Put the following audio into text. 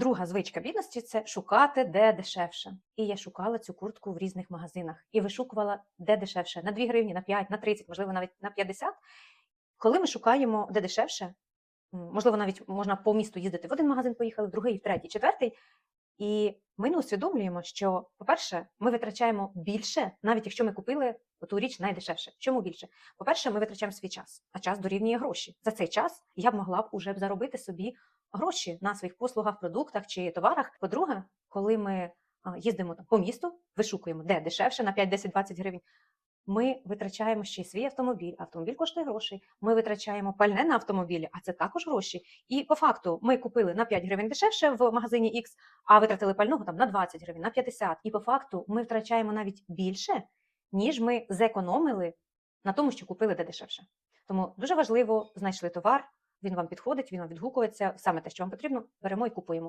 Друга звичка бідності це шукати де дешевше. І я шукала цю куртку в різних магазинах і вишукувала де дешевше на 2 гривні, на 5, на 30, можливо, навіть на 50. Коли ми шукаємо де дешевше, можливо, навіть можна по місту їздити в один магазин, поїхали, в другий, в третій, четвертий. І ми не усвідомлюємо, що, по-перше, ми витрачаємо більше, навіть якщо ми купили ту річ найдешевше. Чому більше? По-перше, ми витрачаємо свій час, а час дорівнює гроші. За цей час я б могла б уже заробити собі гроші на своїх послугах, продуктах чи товарах. По-друге, коли ми їздимо по місту, вишукуємо, де дешевше на 5, 10, 20 гривень. Ми витрачаємо ще й свій автомобіль. Автомобіль коштує грошей. Ми витрачаємо пальне на автомобілі, а це також гроші. І по факту ми купили на 5 гривень дешевше в магазині X, а витратили пального там на 20 гривень, на 50. І по факту ми втрачаємо навіть більше, ніж ми зекономили на тому, що купили де дешевше. Тому дуже важливо знайшли товар, він вам підходить, він вам відгукується, саме те, що вам потрібно, беремо і купуємо.